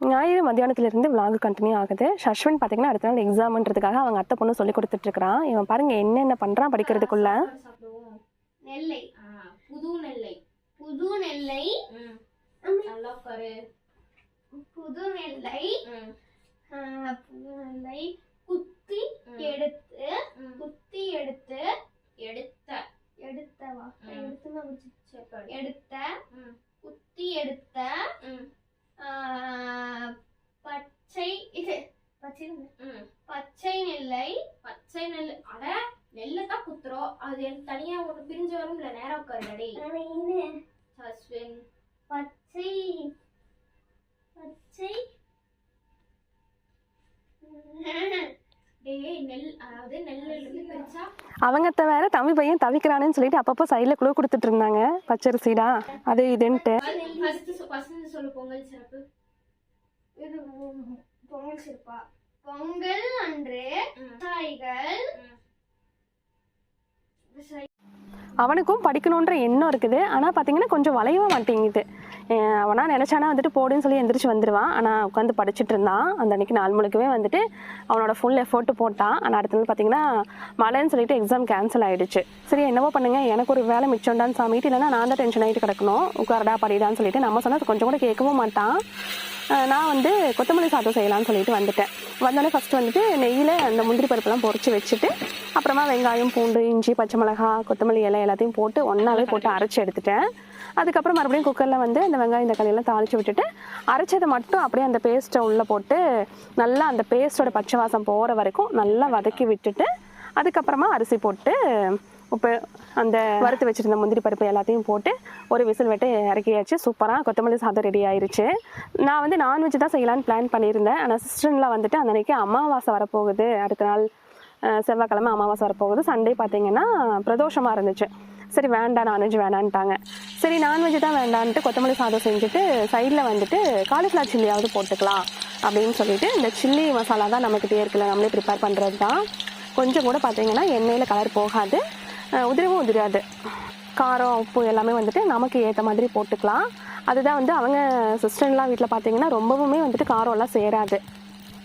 ஞாயிறு மத்தியானத்துலேருந்து vlog continue ஆகுது. ஷஷ்வன் பார்த்தீங்கன்னா அடுத்த நாள் எக்ஸாம்ன்றதுக்காக அவங்க அத்தை பொண்ணு சொல்லி கொடுத்துட்ருக்கான் இவன் பாருங்க என்னென்ன பண்ணுறான் படிக்கிறதுக்குள்ள. நெல்லை. புது நெல்லை. புது நெல்லை. புது நெல்லை. புது நெல்லை. குத்தி. எடுத்து. குத்தி எடுத்து. எடுத்த. எடுத்தவா. எடுத்த ம், குத்தி எடுத்த. பச்சை இது பச்சை. பச்சை நெல்லை. பச்சை நெல் அட நெல்லை தான் குத்துறோம். அது எனக்கு தனியா ஒண்ணு பிரிஞ்சு வரும்ல நேரம் உட்காரு டேய் ஆனா இது. அஸ்வின் பச்சை. பச்சை. டேய் நெல் அதாவது நெல்ல இருந்து பிரிச்சா அவங்க அத்தை வேற தம்பி பையன் தவிக்கிறானேன்னு சொல்லிட்டு அப்பப்போ சைடில் குழு கொடுத்துட்டு இருந்தாங்க பச்சரிசிடா. அது இதுன்ட்டு. பொங்கல் அன்று அவனுக்கும் படிக்கணுன்ற எண்ணம் இருக்குது. ஆனால் பார்த்தீங்கன்னா கொஞ்சம் வளையவே மாட்டேங்குது. அவனா நினச்சானா வந்துட்டு போடுன்னு சொல்லி எந்திரிச்சு வந்துடுவான் ஆனால் உட்காந்து படிச்சுட்டு இருந்தான். அந்த அன்றைக்கி நாள் முழுக்கவே வந்துட்டு அவனோட ஃபுல் எஃபோர்ட் போட்டான். ஆனால் அடுத்தது பார்த்தீங்கன்னா மழைன்னு சொல்லிட்டு எக்ஸாம் கேன்சல் ஆகிடுச்சு சரி என்னவோ பண்ணுங்க. எனக்கு ஒரு வேலை மிச்சம்டான்னு சாமிட்டு இல்லைன்னா நான் தான் டென்ஷன் ஆகிட்டு கிடக்கணும். உட்காரடா படிடான்னு சொல்லிட்டு நம்ம சொன்னால் கொஞ்சம் கூட கேட்கவும் மாட்டான். நான் வந்து கொத்தமல்லி சாதம் செய்யலாம்னு சொல்லிட்டு வந்துட்டேன். வந்தோடனே ஃபஸ்ட்டு வந்துட்டு நெய்யில் அந்த முந்திரி பருப்பெல்லாம் பொறிச்சு வச்சுட்டு அப்புறமா வெங்காயம் பூண்டு இஞ்சி பச்சை மிளகா கொத்தமல்லி இலை எல்லாத்தையும் போட்டு ஒன்றாவே போட்டு அரைச்சி எடுத்துட்டேன். அதுக்கப்புறம் மறுபடியும் குக்கரில் வந்து அந்த வெங்காயம் தக்காளியெல்லாம் தாளித்து விட்டுட்டு அரைச்சதை மட்டும் அப்படியே அந்த பேஸ்ட்டை உள்ளே போட்டு நல்லா அந்த பேஸ்ட்டோட பச்சை வாசம் போகிற வரைக்கும் நல்லா வதக்கி விட்டுட்டு அதுக்கப்புறமா அரிசி போட்டு உப்பு அந்த வறுத்து வச்சுருந்த முந்திரி பருப்பு எல்லாத்தையும் போட்டு ஒரு விசில் வெட்டு இறக்கியாச்சு. சூப்பராக கொத்தமல்லி சாதம் ரெடி ஆயிருச்சு. நான் வந்து நான்வெஜ் தான் செய்யலான்னு பிளான் பண்ணியிருந்தேன். ஆனால் சிஸ்டர்லாம் வந்துட்டு அந்த அன்றைக்கி அமாவாசை வரப்போகுது. அடுத்த நாள் செவ்வாய்க்கிழமை அமாவாசை வரப்போகுது. சண்டே பார்த்தீங்கன்னா பிரதோஷமாக இருந்துச்சு. சரி வேண்டாம் நான்வெஜ் வேணான்ட்டாங்க. சரி நான்வெஜ் தான் வேண்டான்ட்டு கொத்தமல்லி சாதம் செஞ்சுட்டு சைடில் வந்துட்டு காலிஃப்ளவர் சில்லியாவது போட்டுக்கலாம் அப்படின்னு சொல்லிட்டு இந்த சில்லி மசாலா தான் நம்மக்கிட்டே இருக்குல்ல நம்மளே ப்ரிப்பேர் பண்ணுறது தான் கொஞ்சம் கூட பார்த்தீங்கன்னா எண்ணெயில் கலர் போகாது. உதிரவும் உதிராது. காரம் உப்பு எல்லாமே வந்துட்டு நமக்கு ஏற்ற மாதிரி போட்டுக்கலாம். அதுதான் வந்து அவங்க சிஸ்டர்லாம் வீட்டில் பார்த்தீங்கன்னா ரொம்பவுமே வந்துட்டு காரம்லாம் சேராது.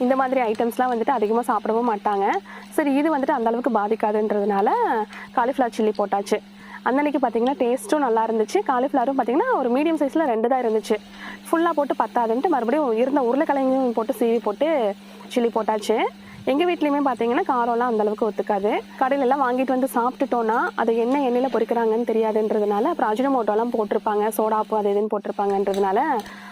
இந்த மாதிரி ஐட்டம்ஸ்லாம் வந்துட்டு அதிகமாக சாப்பிடவும் மாட்டாங்க. சரி இது வந்துட்டு அந்தளவுக்கு பாதிக்காதுன்றதுனால காலிஃப்ளவர் சில்லி போட்டாச்சு. அன்னன்னைக்கு அன்னைக்கு பார்த்தீங்கன்னா டேஸ்ட்டும் நல்லா இருந்துச்சு. காலிஃப்ளவரும் பார்த்தீங்கன்னா ஒரு மீடியம் சைஸில் ரெண்டு தான் இருந்துச்சு. ஃபுல்லாக போட்டு பத்தாதுன்ட்டு மறுபடியும் இருந்த உருளைக்கிழங்கையும் போட்டு சீவி போட்டு சில்லி போட்டாச்சு. எங்கள் வீட்லேயுமே பார்த்தீங்கன்னா காரம்லாம் அந்தளவுக்கு ஒத்துக்காது. கடையில எல்லாம் வாங்கிட்டு வந்து சாப்பிட்டுட்டோன்னா அது என்ன எண்ணெயில் பொரிக்கிறாங்கன்னு தெரியாதுன்றதுனால அப்புறம் அஜினமோட்டோலாம் போட்டிருப்பாங்க சோடாப்பு அது இதுன்னு போட்டிருப்பாங்கன்றதுனால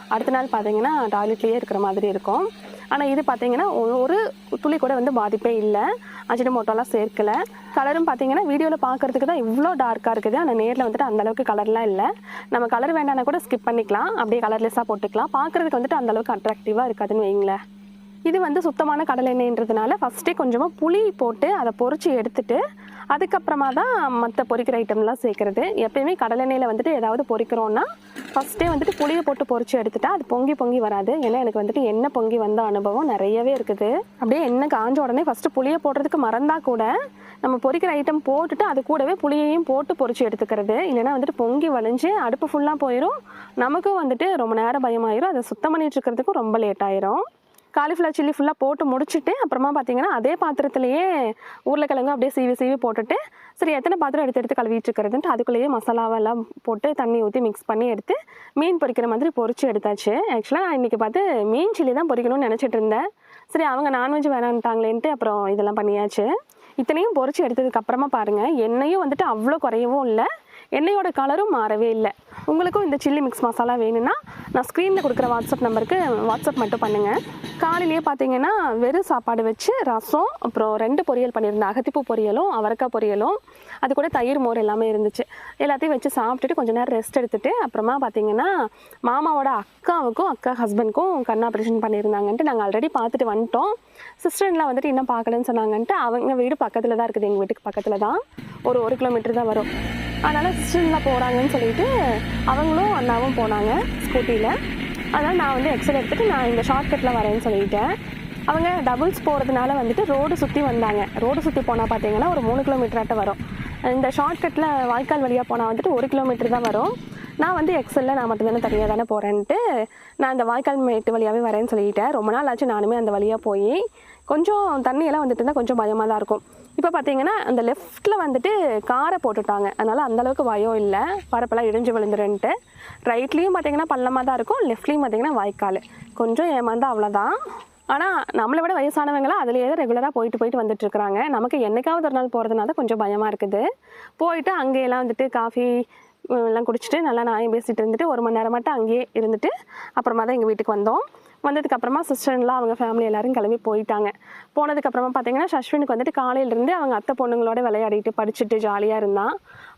அடுத்த நாள் பார்த்தீங்கன்னா டாய்லெட்லேயே இருக்கிற மாதிரி இருக்கும். ஆனால் இது பார்த்தீங்கன்னா ஒரு- ஒரு துளி கூட வந்து பாதிப்பே இல்லை. அஜினமோட்டோலாம் சேர்க்கல. கலரும் பார்த்தீங்கன்னா வீடியோவில் பார்க்கறதுக்கு தான் இவ்வளோ டார்க்காக இருக்குது. ஆனால் நேரில் வந்துட்டு அந்த அளவுக்கு கலர்லாம் இல்லை. நம்ம கலர் வேண்டாம்னா கூட ஸ்கிப் பண்ணிக்கலாம். அப்படியே கலர்லெஸ்ஸாக போட்டுக்கலாம். பார்க்குறதுக்கு வந்துட்டு அந்தளவுக்கு அட்ராக்டிவாக இருக்காதுன்னு வைங்களேன் இது வந்து சுத்தமான கடலை எண்ணெய்ன்றதுனால ஃபஸ்ட்டே கொஞ்சமாக புளி போட்டு அதை பொறிச்சு எடுத்துட்டு அதுக்கப்புறமா தான் மற்ற பொறிக்கிற ஐட்டம்லாம் சேர்க்குறது. எப்பயுமே கடலெண்ணெயில் வந்துட்டு ஏதாவது பொரிக்கிறோன்னா ஃபஸ்ட்டே வந்துட்டு புளியை போட்டு பொறிச்சு எடுத்துட்டா அது பொங்கி பொங்கி வராது. ஏன்னா எனக்கு வந்துட்டு எண்ணெய் பொங்கி வந்த அனுபவம் நிறையவே இருக்குது. அப்படியே எண்ணெய் காஞ்ச உடனே ஃபஸ்ட்டு புளியை போடுறதுக்கு மறந்தா கூட நம்ம பொறிக்கிற ஐட்டம் போட்டுட்டு அது கூடவே புளியையும் போட்டு பொறிச்சு எடுத்துக்கிறது. இல்லைன்னா வந்துட்டு பொங்கி வலிஞ்சு அடுப்பு ஃபுல்லாக போயிடும் நமக்கும் வந்துட்டு ரொம்ப நேரம் பயமாயிரும். அதை சுத்தம் பண்ணிட்டு இருக்கிறதுக்கும் ரொம்ப லேட் ஆயிரும். காலிஃப்ளவர் சில்லி ஃபுல்லாக போட்டு முடிச்சுட்டு அப்புறமா பார்த்தீங்கன்னா அதே பாத்திரத்துலேயே உருளைக்கிழங்கு அப்படியே சீவி சீவி போட்டுட்டு சரி எத்தனை பாத்திரம் எடுத்து எடுத்து கழுவிட்டு இருக்கிறதுன்ட்டு அதுக்குள்ளேயே மசாலாவெல்லாம் போட்டு தண்ணி ஊற்றி மிக்ஸ் பண்ணி எடுத்து மீன் பொரிக்கிற மாதிரி பொரிச்சு எடுத்தாச்சு. ஆக்சுவலாக நான் இன்றைக்கி பார்த்து மீன் சில்லி தான் பொரிக்கணும்னு நினச்சிட்டு இருந்தேன். சரி அவங்க நான்வெஜ் வேணான்ட்டாங்களேன்ட்டு அப்புறம் இதெல்லாம் பண்ணியாச்சு. இத்தனையும் பொறிச்சு எடுத்ததுக்கு அப்புறமா பாருங்கள் எண்ணெயும் வந்துட்டு அவ்வளோ குறையவும் இல்லை. எண்ணெயோட கலரும் மாறவே இல்லை. உங்களுக்கும் இந்த சில்லி மிக்ஸ் மசாலா வேணும்னா நான் ஸ்க்ரீனில் கொடுக்குற வாட்ஸ்அப் நம்பருக்கு வாட்ஸ்அப் மட்டும் பண்ணுங்கள் காலையிலேயே பார்த்தீங்கன்னா வெறும் சாப்பாடு வச்சு ரசம் அப்புறம் ரெண்டு பொரியல் பண்ணியிருந்தேன். அகத்திப்பூ பொரியலும் அவரைக்காய் பொரியலும் அது கூட தயிர் மோர் எல்லாமே இருந்துச்சு. எல்லாத்தையும் வச்சு சாப்பிட்டுட்டு கொஞ்சம் நேரம் ரெஸ்ட் எடுத்துகிட்டு அப்புறமா பார்த்தீங்கன்னா மாமாவோட அக்காவுக்கும் அக்கா ஹஸ்பண்ட்க்கும் கண் ஆப்ரேஷன் பண்ணியிருந்தாங்கன்ட்டு நாங்கள் ஆல்ரெடி பார்த்துட்டு வந்துட்டோம். சிஸ்டர்லாம் வந்துட்டு இன்னும் பார்க்கலன்னு சொன்னாங்கன்ட்டு அவங்க வீடு பக்கத்தில் தான் இருக்குது. எங்கள் வீட்டுக்கு பக்கத்தில் தான் ஒரு ஒரு கிலோமீட்டர் தான் வரும். அதனால் சிஸ்டர்லாம் போகிறாங்கன்னு சொல்லிட்டு அவங்களும் அண்ணாவும் போனாங்க ஸ்கூட்டியில் அதனால் நான் வந்து எக்ஸல் எடுத்துகிட்டு நான் இந்த ஷார்ட்கட்டில் வரேன்னு சொல்லிட்டேன். அவங்க டபுள்ஸ் போகிறதுனால வந்துட்டு ரோடு சுற்றி வந்தாங்க. ரோடு சுற்றி போனால் பார்த்தீங்கன்னா ஒரு மூணு கிலோமீட்டராட்ட வரும். இந்த ஷார்ட்கட்டில் வாய்க்கால் வழியாக போனால் வந்துட்டு ஒரு கிலோமீட்டர் தான் வரும். நான் வந்து எக்ஸலில் நான் மட்டும் தானே தனியாக தானே போகிறேன்ட்டு நான் அந்த வாய்க்கால் மேட்டு வழியாகவே வரேன்னு சொல்லிட்டேன். ரொம்ப நாள் ஆச்சு நானுமே அந்த வழியாக போய். கொஞ்சம் தண்ணியெல்லாம் வந்துட்டு இருந்தால் கொஞ்சம் பயமாக தான் இருக்கும். இப்போ பார்த்தீங்கன்னா அந்த லெஃப்ட்டில் வந்துட்டு காரை போட்டுட்டாங்க. அதனால் அந்தளவுக்கு பயம் இல்லை. பரப்பெல்லாம் இடிஞ்சு விழுந்துருன்ட்டு. ரைட்லேயும் பார்த்தீங்கன்னா பள்ளமாக தான் இருக்கும். லெஃப்ட்லேயும் பார்த்தீங்கன்னா வாய்க்கால். கொஞ்சம் ஏமாந்தா அவ்வளோதான் ஆனால் நம்மளை விட வயசானவங்களாம் அதுலேயே தான் ரெகுலராக போயிட்டு போயிட்டு வந்துட்டு இருக்கிறாங்க நமக்கு என்னைக்காவது ஒரு நாள் போகிறதுனால கொஞ்சம் பயமாக இருக்குது. போயிட்டு அங்கேயெல்லாம் வந்துட்டு காஃபி எல்லாம் குடிச்சிட்டு நல்லா நாயம் பேசிகிட்டு இருந்துட்டு ஒரு மணி நேரம் மட்டும் அங்கேயே இருந்துட்டு அப்புறமா தான் எங்கள் வீட்டுக்கு வந்தோம். வந்ததுக்கு அப்புறமா சிஸ்டர்லாம் அவங்க ஃபேமிலி எல்லாரும் கிளம்பி போயிட்டாங்க. போனதுக்கு அப்புறமா பார்த்தீங்கன்னா சஷ்வினுக்கு வந்துட்டு காலையிலேருந்து அவங்க அத்தை பொண்ணுங்களோட விளையாடிட்டு படிச்சுட்டு ஜாலியாக இருந்தான்.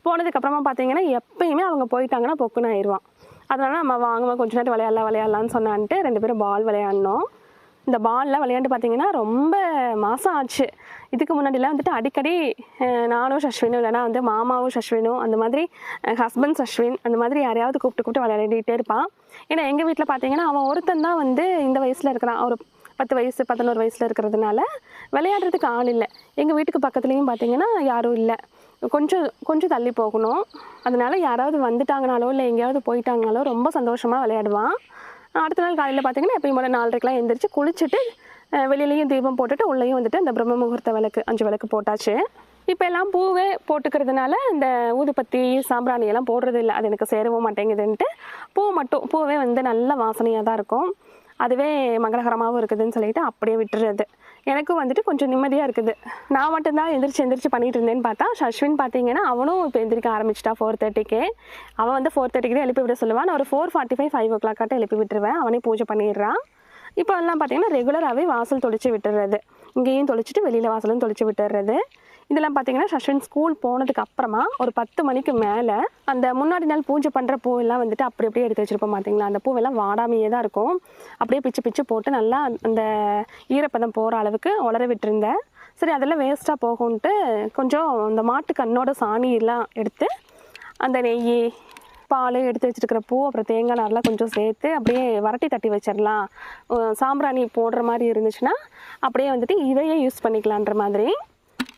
போனதுக்கு அப்புறமா பார்த்தீங்கன்னா எப்பயுமே அவங்க போயிட்டாங்கன்னா பொக்குன்னு ஆயிடுவான் அதனால நம்ம வாங்குவோம் கொஞ்ச நேரம் விளையாடலாம் விளையாடலாம்னு சொன்னான்ட்டு ரெண்டு பேரும் பால் விளையாடினோம். இந்த பால்லாம் விளையாண்டு பார்த்தீங்கன்னா ரொம்ப மாதம் ஆச்சு. இதுக்கு முன்னாடிலாம் வந்துட்டு அடிக்கடி நானும் சஷ்வினும் இல்லைனா வந்து மாமாவும் சஷ்வினும் அந்த மாதிரி ஹஸ்பண்ட் சஷ்வின் அந்த மாதிரி யாரையாவது கூப்பிட்டு கூப்பிட்டு விளையாடிட்டே இருப்பான். ஏன்னா எங்கள் வீட்டில் பார்த்தீங்கன்னா அவன் ஒருத்தன் தான் வந்து இந்த வயசில் இருக்கிறான். ஒரு பத்து வயசு பதினோரு வயசில் இருக்கிறதுனால விளையாடுறதுக்கு ஆள் இல்லை. எங்கள் வீட்டுக்கு பக்கத்துலேயும் பார்த்தீங்கன்னா யாரும் இல்லை. கொஞ்சம் கொஞ்சம் தள்ளி போகணும். அதனால யாராவது வந்துட்டாங்கனாலோ இல்லை எங்கேயாவது போயிட்டாங்கனாலோ ரொம்ப சந்தோஷமாக விளையாடுவான். அடுத்த நாள் காலையில் பார்த்தீங்கன்னா எப்பயும் போல நாலரைக்கெலாம் எழுந்திரிச்சு குளிச்சுட்டு வெளியிலையும் தீபம் போட்டுட்டு உள்ளேயும் வந்துட்டு அந்த பிரம்ம முகூர்த்த விளக்கு அஞ்சு விளக்கு போட்டாச்சு. இப்போ எல்லாம் பூவே போட்டுக்கிறதுனால இந்த ஊதுபத்தி சாம்பிராணி எல்லாம் போடுறது இல்லை. அது எனக்கு சேரவும் மாட்டேங்குதுன்ட்டு பூ மட்டும் பூவே வந்து நல்ல வாசனையாக தான் இருக்கும். அதுவே மங்களகரமாகவும் இருக்குதுன்னு சொல்லிட்டு அப்படியே விட்டுறது. எனக்கும் வந்துட்டு கொஞ்சம் நிம்மதியாக இருக்குது. நான் மட்டும்தான் எந்திரிச்சு எந்திரிச்சு பண்ணிகிட்டு இருந்தேன்னு பார்த்தா அஸ்வின் பார்த்தீங்கன்னா அவனும் இப்போ எந்திரிக்க ஆரம்பிச்சிட்டா ஃபோர் தேர்ட்டிக்கு அவன் வந்து ஃபோர் தேர்ட்டிக்கு தான் எழுப்பி விட சொல்லுவான். நான் ஒரு four forty five five o கிளாக்காட்ட எழுப்பி விட்டுருவேன். அவனே பூஜை பண்ணிடுறான். இப்போ எல்லாம் பார்த்தீங்கன்னா ரெகுலராகவே வாசல் தொளிச்சு விட்டுறது. இங்கேயும் தொளிச்சிட்டு வெளியில் வாசலும் தொளிச்சு விட்டுறது. இதெல்லாம் பார்த்தீங்கன்னா சஷன் ஸ்கூல் போனதுக்கு அப்புறமா ஒரு பத்து மணிக்கு மேலே அந்த முன்னாடி நாள் பூஜை பண்ணுற பூவெல்லாம் வந்துட்டு அப்படி அப்படியே எடுத்து வச்சிருப்போம் பார்த்தீங்களா அந்த பூவெல்லாம் வாடாமையே தான் இருக்கும். அப்படியே பிச்சு பிச்சு போட்டு நல்லா அந்த ஈரப்பதம் போகிற அளவுக்கு உலர விட்டுருந்தேன் சரி அதெல்லாம் வேஸ்ட்டாக போகும்ன்ட்டு கொஞ்சம் இந்த மாட்டு கண்ணோட சாணியெல்லாம் எடுத்து அந்த நெய் பால் எடுத்து வச்சிருக்கிற பூ அப்புறம் தேங்காய் நார்லாம் கொஞ்சம் சேர்த்து அப்படியே வரட்டி தட்டி வச்சிடலாம் சாம்பிராணி போடுற மாதிரி இருந்துச்சுன்னா அப்படியே வந்துட்டு இதையே யூஸ் பண்ணிக்கலான்ற மாதிரி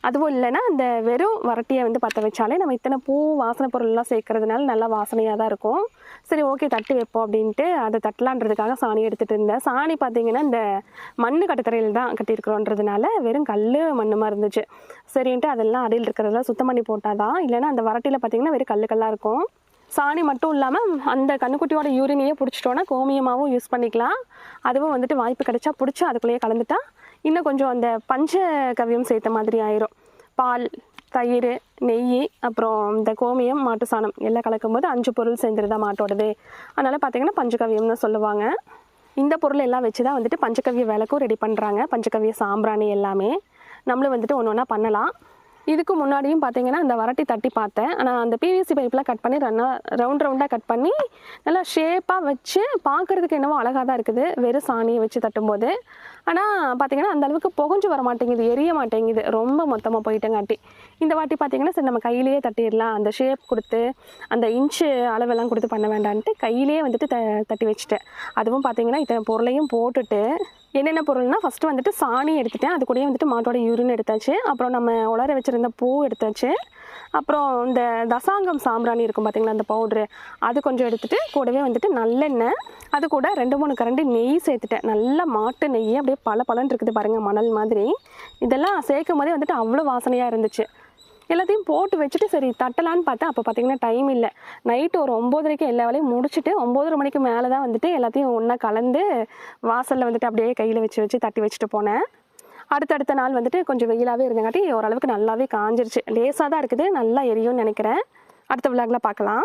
அதுவும் இல்லைன்னா அந்த வெறும் வரட்டியை வந்து பற்ற வச்சாலே நம்ம இத்தனை பூ வாசனை பொருள்லாம் சேர்க்கறதுனால நல்லா வாசனையாக தான் இருக்கும். சரி ஓகே தட்டி வைப்போம் அப்படின்ட்டு அதை தட்டலான்றதுக்காக சாணி எடுத்துகிட்டு இருந்தேன். சாணி பார்த்தீங்கன்னா இந்த மண் கட்டுத்தரையில் தான் கட்டியிருக்கிறோன்றதுனால வெறும் கல் மண்ணுமா இருந்துச்சு. சரின்ட்டு அதெல்லாம் அடியில் இருக்கிறதெல்லாம் சுத்தம் பண்ணி போட்டால் தான் இல்லைன்னா அந்த வரட்டியில் பார்த்தீங்கன்னா வெறும் கல்லு கல்லாக இருக்கும். சாணி மட்டும் இல்லாமல் அந்த கண்ணுக்குட்டியோட யூரினையே பிடிச்சிட்டோன்னா கோமியமாகவும் யூஸ் பண்ணிக்கலாம். அதுவும் வந்துட்டு வாய்ப்பு கிடைச்சா பிடிச்சி அதுக்குள்ளேயே கலந்துட்டா இன்னும் கொஞ்சம் அந்த பஞ்ச கவியம் சேர்த்த மாதிரி ஆயிரும். பால் தயிர் நெய் அப்புறம் இந்த கோமியம் மாட்டு சாணம் எல்லாம் கலக்கும்போது அஞ்சு பொருள் சேர்ந்துருதா மாட்டோடது. அதனால் பார்த்தீங்கன்னா பஞ்சகவ்யம்னு சொல்லுவாங்க. இந்த பொருள் எல்லாம் வச்சு தான் வந்துட்டு பஞ்சகவிய விளக்கும் ரெடி பண்ணுறாங்க பஞ்சகவ்ய சாம்பிராணி எல்லாமே. நம்மளும் வந்துட்டு ஒன்று ஒன்றா பண்ணலாம். இதுக்கு முன்னாடியும் பார்த்தீங்கன்னா அந்த வரட்டி தட்டி பார்த்தேன். ஆனால் அந்த பிவிசி பைப்லாம் கட் பண்ணி ரன்னாக ரவுண்ட் ரவுண்டாக கட் பண்ணி நல்லா ஷேப்பாக வச்சு பார்க்குறதுக்கு என்னவோ அழகாக தான் இருக்குது. வெறும் சாணியை வச்சு தட்டும்போது. ஆனால் பார்த்தீங்கன்னா அந்த அளவுக்கு புகஞ்சு வர மாட்டேங்குது எரிய மாட்டேங்குது. ரொம்ப மொத்தமாக போயிட்டங்காட்டி இந்த வாட்டி பார்த்திங்கன்னா சரி நம்ம கையிலேயே தட்டிடலாம். அந்த ஷேப் கொடுத்து அந்த இன்ச்சு அளவெல்லாம் கொடுத்து பண்ண வேண்டான்ட்டு கையிலேயே வந்துட்டு த தட்டி வச்சுட்டேன். அதுவும் பார்த்திங்கன்னா இத்தனை பொருளையும் போட்டுட்டு என்னென்ன பொருள்னா ஃபஸ்ட்டு வந்துட்டு சாணி எடுத்துட்டேன். அது கூடயே வந்துட்டு மாட்டோட யூரின் எடுத்தாச்சு. அப்புறம் நம்ம உலர வச்சுருந்த பூ எடுத்தாச்சு. அப்புறம் இந்த தசாங்கம் சாம்பிராணி இருக்கும் பார்த்திங்களா அந்த பவுட்ரு அது கொஞ்சம் எடுத்துகிட்டு கூடவே வந்துட்டு நல்லெண்ணெய். அது கூட ரெண்டு மூணு கரண்டி நெய் சேர்த்துட்டேன். நல்ல மாட்டு நெய் அப்படியே பல பலன் இருக்குது பாருங்கள் மணல் மாதிரி. இதெல்லாம் சேர்க்கும் போதே வந்துட்டு அவ்வளோ வாசனையாக இருந்துச்சு. எல்லாத்தையும் போட்டு வச்சுட்டு சரி தட்டலான்னு பார்த்தா அப்போ பார்த்தீங்கன்னா டைம் இல்லை. நைட்டு ஒரு ஒம்போதரைக்கு எல்லா வேலையும் முடிச்சுட்டு ஒம்போதரை மணிக்கு மேலே தான் வந்துட்டு எல்லாத்தையும் ஒன்றா கலந்து வாசலில் வந்துட்டு அப்படியே கையில் வச்சு வச்சு தட்டி வச்சுட்டு போனேன். அடுத்தடுத்த நாள் வந்துட்டு கொஞ்சம் வெயிலாகவே இருந்தங்காட்டி ஓரளவுக்கு நல்லாவே காஞ்சிருச்சு. லேசாக தான் இருக்குது நல்லா எரியும்னு நினைக்கிறேன். அடுத்த விழாக்கில் பார்க்கலாம்